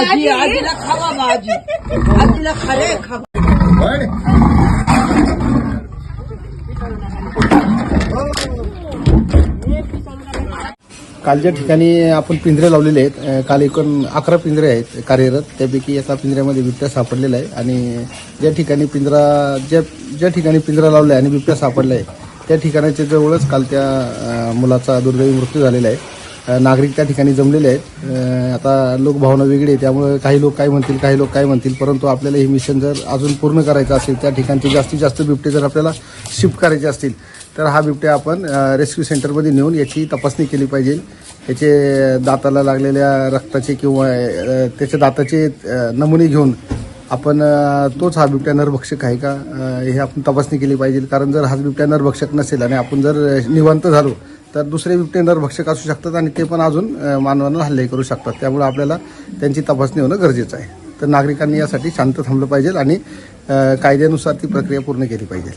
आजी आजीला खावा बा आजी आजीला खरे खावा काल ज्या ठिकाणी आपण पिंजरे लावलेले आहेत. अ, काल एकूण अकरा पिंजरे आहेत कार्यरत. त्यापैकी एका पिंजऱ्यामध्ये बिबट्या सापडलेला आहे. आणि ज्या ठिकाणी पिंजरा ज्या ज्या ठिकाणी पिंजरा लावला आहे आणि बिबट्या सापडला आहे त्या ठिकाणाच्या जवळच काल त्या मुलाचा दुर्दैवी मृत्यू झालेला आहे. नागरिक त्या ठिकाणी जमलेले आहेत. आता लोकभावना वेगळी आहे त्यामुळे काही लोक काय म्हणतील काही लोक काय म्हणतील परंतु आपल्याला हे मिशन जर अजून पूर्ण करायचं असेल त्या ठिकाणचे जास्तीत जास्त बिबटे जर आपल्याला शिफ्ट करायचे असतील तर हा बिबट्या आपण रेस्क्यू सेंटरमध्ये नेऊन याची तपासणी केली पाहिजे. याचे दाताला लागलेल्या रक्ताचे किंवा त्याच्या दाताचे नमुने घेऊन आपण तोच हा बिबट्या नरभक्षक आहे का? हे आपण तपासणी केली पाहिजे. कारण जर हा बिबट्या नरभक्षक नसेल आणि आपण जर निवांत झालो तर दुसरे बिबटे नरभक्षक असू शकतात आणि ते पण अजून मानवांना हल्ले करू शकतात. त्यामुळे आपल्याला त्यांची तपासणी होणं गरजेचं आहे. तर नागरिकांनी यासाठी शांत थांबलं पाहिजे आणि कायद्यानुसार ती प्रक्रिया पूर्ण केली पाहिजे.